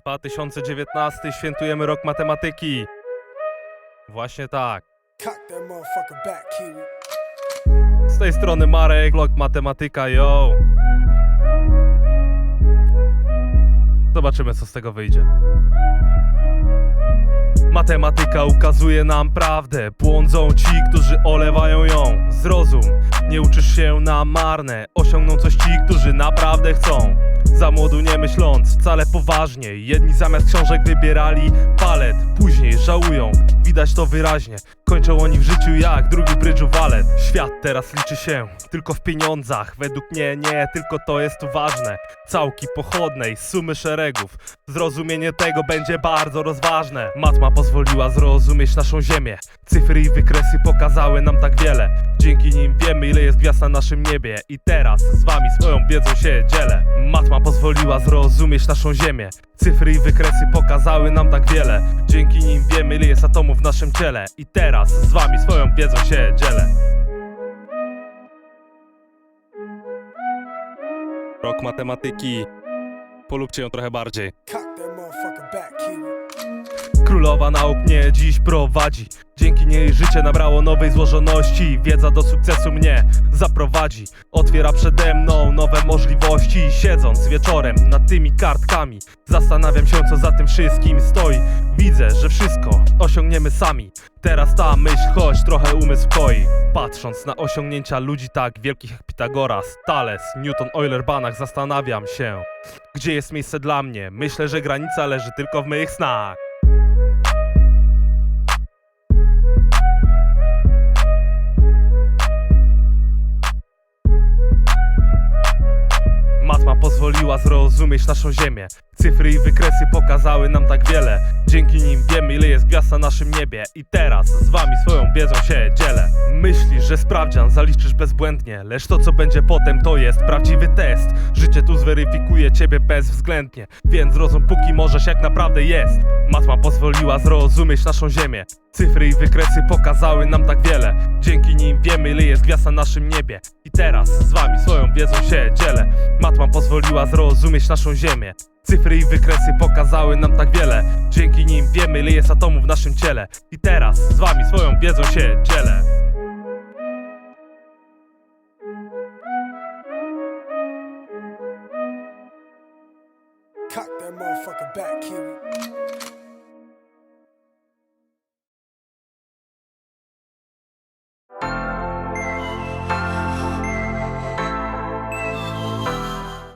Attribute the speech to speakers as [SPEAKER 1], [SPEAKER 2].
[SPEAKER 1] 2019 świętujemy rok matematyki. Właśnie tak. Z tej strony Marek, vlog matematyka, yo. Zobaczymy, co z tego wyjdzie. Matematyka ukazuje nam prawdę. Błądzą ci, którzy olewają ją. Zrozum, nie uczysz się na marne. Osiągną coś ci, którzy naprawdę chcą. Za młodu nie myśląc, wcale poważnie. Jedni zamiast książek wybierali palet, później żałują. Widać to wyraźnie. Kończą oni w życiu jak drugi brydżu walet. Świat teraz liczy się tylko w pieniądzach. Według mnie nie, tylko to jest ważne. Całki pochodnej, sumy szeregów. Zrozumienie tego będzie bardzo rozważne. Matma pozwoliła zrozumieć naszą ziemię. Cyfry i wykresy pokazały nam tak wiele. Dzięki nim wiemy, ile jest gwiazd na naszym niebie. I teraz z wami swoją wiedzą się dzielę. Matma pozwoliła zrozumieć naszą ziemię. Cyfry i wykresy pokazały nam tak wiele. Dzięki nim wiemy, ile jest atomów w naszym ciele. I teraz z wami swoją wiedzą się dzielę. Rok matematyki. Polubcie ją trochę bardziej.
[SPEAKER 2] Cock that motherfucker back, Kiwi.
[SPEAKER 1] Królowa nauk mnie dziś prowadzi. Dzięki niej życie nabrało nowej złożoności. Wiedza do sukcesu mnie zaprowadzi. Otwiera przede mną nowe możliwości. Siedząc wieczorem nad tymi kartkami Zastanawiam się co za tym wszystkim stoi. Widzę, że wszystko osiągniemy sami. Teraz ta myśl choć trochę umysł koi. Patrząc na osiągnięcia ludzi tak wielkich jak Pitagoras, Thales, Newton, Euler, Banach Zastanawiam się Gdzie jest miejsce dla mnie? Myślę, że granica leży tylko w moich snach Matma pozwoliła zrozumieć naszą ziemię Cyfry i wykresy pokazały nam tak wiele. Dzięki nim wiemy ile jest gwiazd na naszym niebie. I teraz z wami swoją wiedzą się dzielę. Myślisz, że sprawdzian zaliczysz bezbłędnie. Lecz to co będzie potem to jest prawdziwy test. Życie tu zweryfikuje ciebie bezwzględnie. Więc zrozum póki możesz jak naprawdę jest. Matma pozwoliła zrozumieć naszą ziemię. Cyfry i wykresy pokazały nam tak wiele. Dzięki nim wiemy ile jest gwiazd na naszym niebie. I teraz z wami swoją wiedzą się dzielę. Matma pozwoliła zrozumieć naszą ziemię Cyfry i wykresy pokazały nam tak wiele. Dzięki nim wiemy ile jest atomów w naszym ciele. I teraz z wami swoją wiedzą się dzielę.
[SPEAKER 2] Cock that motherfucker back, Kiwi.